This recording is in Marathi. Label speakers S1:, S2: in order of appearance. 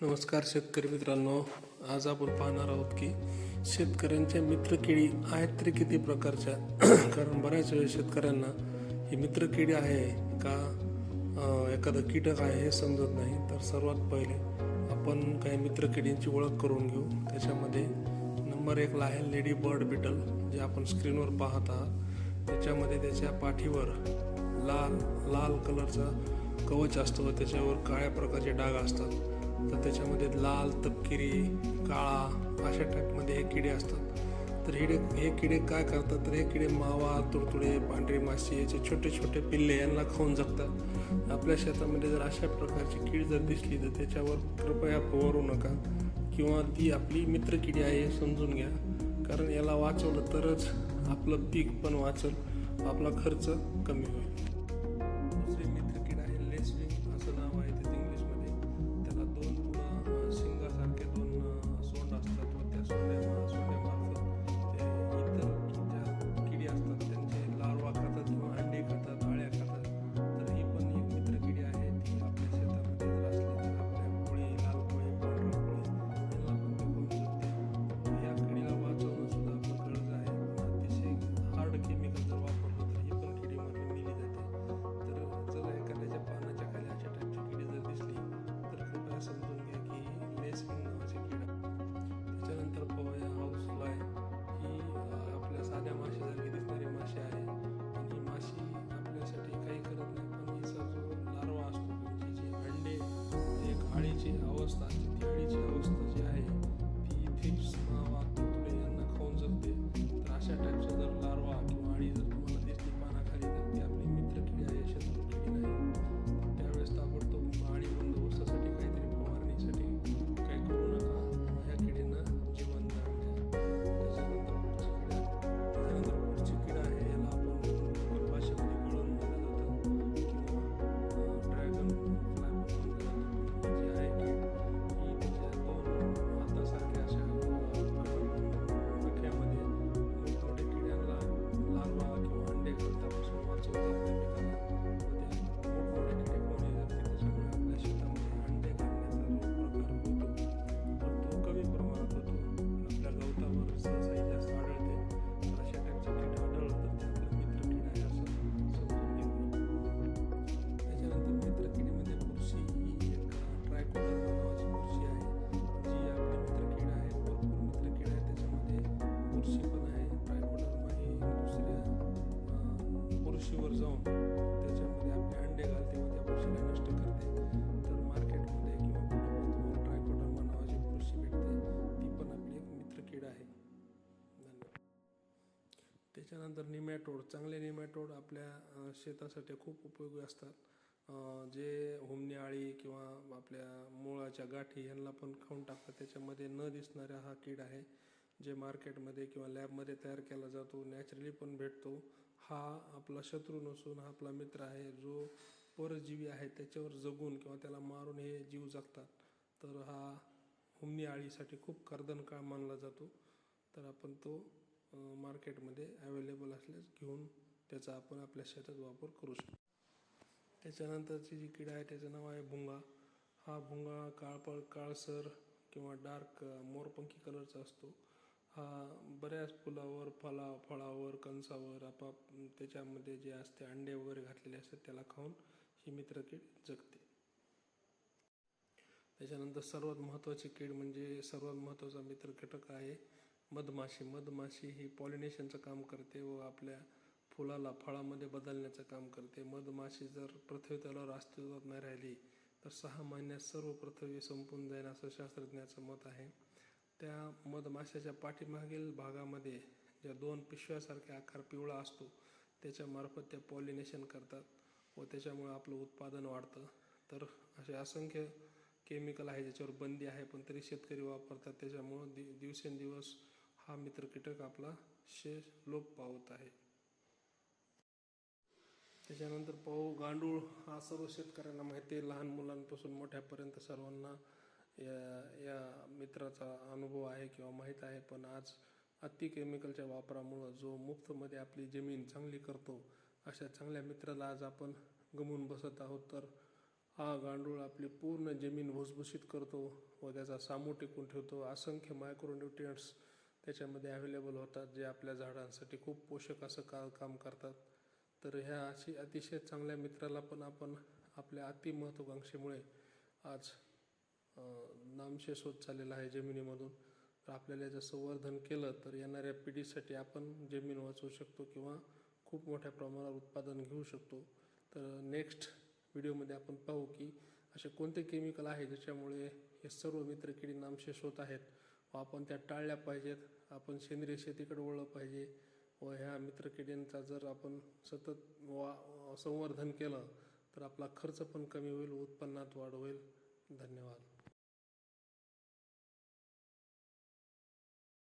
S1: नमस्कार शेतकरी मित्रांनो. आज आपण पाहणार आहोत की शेतकऱ्यांच्या मित्रकिडी आहेत तरी किती प्रकारच्या? कारण बऱ्याच वेळेस शेतकऱ्यांना ही मित्रकिडी आहे का एखादं कीटक आहे हे समजत नाही. तर सर्वात पहिले आपण काही मित्रकिडींची ओळख करून घेऊ. त्याच्यामध्ये नंबर एकला आहे लेडी बर्ड बिटल जे आपण स्क्रीनवर पाहत आहात. त्याच्यामध्ये त्याच्या पाठीवर लाल लाल कलरचा कवच असतो व त्याच्यावर काळ्या प्रकारचे डाग असतात. तर त्याच्यामध्ये लाल तपकिरी काळा अशा टाईपमध्ये हे किडे असतात. तर हे हे किडे काय करतात? तर हे किडे मावा तुडतुडे पांढरी माशी याचे छोटे छोटे पिल्ले यांना खाऊन जगतात. आपल्या शेतामध्ये जर अशा प्रकारची कीड जर दिसली तर त्याच्यावर कृपया फवारू नका किंवा ती आपली मित्रकिडी आहे हे समजून घ्या. कारण याला वाचवलं तरच आपलं पीक पण वाचल आपला खर्च कमी होईल. जाऊन त्याच्यामध्ये आपले अंडे घालते व त्या पक्षीला नष्ट करते. तर मार्केटमध्ये किंवा कुठं तुम्हाला ट्रायकोडर्मा नावाची पक्षी भेटते. ती पण आपली एक मित्रकीड आहे. धन्यवाद. त्याच्यानंतर निमॅटोड चांगले निमॅटोड आपल्या शेतासाठी खूप उपयोगी असतात. जे हुमणी आळी किंवा आपल्या मुळाच्या गाठी यांना पण खाऊन टाकतात. त्याच्यामध्ये न दिसणारा हा कीड आहे जे मार्केटमध्ये किंवा लॅबमध्ये तयार केला जातो. नॅचरली पण भेटतो. हा आपला शत्रू नसून हा आपला मित्र आहे जो परजीवी आहे त्याच्यावर जगून किंवा त्याला मारून हे जीव जगतात. तर हा हुमणी आळीसाठी खूप कर्दन काळ मानला जातो. तर आपण तो मार्केटमध्ये अवेलेबल असल्यास घेऊन त्याचा आपण आपल्या शेतात वापर करू शकतो. त्याच्यानंतरची जी किडा आहे त्याचं नाव आहे भुंगा. हा भुंगा काळपळ काळसर किंवा डार्क मोरपंखी कलरचा असतो. हा बऱ्याच फुलावर फला फळावर कणसावर आपाप त्याच्यामध्ये जे असते अंडे वगैरे घातलेले असतात त्याला खाऊन ही मित्रकीड जगते. त्याच्यानंतर सर्वात महत्त्वाची कीड म्हणजे सर्वात महत्त्वाचा मित्र कीटक आहे मधमाशी. मधमाशी ही पॉलिनेशनचं काम करते व आपल्या फुलाला फळामध्ये बदलण्याचं काम करते. मधमाशी जर पृथ्वी तलावर अस्तित्वात नाही राहिली तर सहा महिन्यात सर्व पृथ्वी संपून जाईल असं शास्त्रज्ञाचं मत आहे. त्या मधमाशाच्या पाठीमागील भागामध्ये ज्या दोन पिशव्यासारख्या आकार पिवळा असतो त्याच्यामार्फत त्या पॉलिनेशन करतात व त्याच्यामुळे आपलं उत्पादन वाढतं. तर असे असंख्य केमिकल आहे ज्याच्यावर बंदी आहे पण तरी शेतकरी वापरतात. त्याच्यामुळं दि दिवसेंदिवस हा मित्र कीटक आपला शेष लोप पावत आहे. त्याच्यानंतर पाहू गांडूळ. हा सर्व शेतकऱ्यांना माहिती आहे. लहान मुलांपासून मोठ्यापर्यंत सर्वांना या या मित्राचा अनुभव आहे किंवा माहीत आहे पण आज अति केमिकलच्या वापरामुळं जो मुफ्तमध्ये आपली जमीन चांगली करतो अशा चांगल्या मित्राला आज आपण गमवून बसत आहोत. तर हा गांडूळ आपली पूर्ण जमीन भुसभुशीत करतो व त्याचा सामू टिकून ठेवतो. असंख्य मायक्रोन्युट्रियंट्स त्याच्यामध्ये अवेलेबल होतात जे आपल्या झाडांसाठी खूप पोषक असं का काम करतात. तर ह्या अशी अतिशय चांगल्या मित्राला पण आपण आपल्या अतिमहत्वाकांक्षेमुळे आज नामशेष होत चाललेला आहे जमिनीमधून. तर आपल्याला याचं संवर्धन केलं तर येणाऱ्या पिढीसाठी आपण जमीन वाचवू शकतो किंवा खूप मोठ्या प्रमाणावर उत्पादन घेऊ शकतो. तर नेक्स्ट व्हिडिओमध्ये आपण पाहू की असे कोणते केमिकल आहे ज्याच्यामुळे हे सर्व मित्रकिडी नामशेष होत आहेत? व आपण त्या टाळल्या पाहिजेत. आपण सेंद्रिय शेतीकडे वळलं पाहिजे. व ह्या मित्रकिडींचा जर आपण सतत वा संवर्धन केलं तर आपला खर्च पण कमी होईल उत्पन्नात वाढ होईल. धन्यवाद.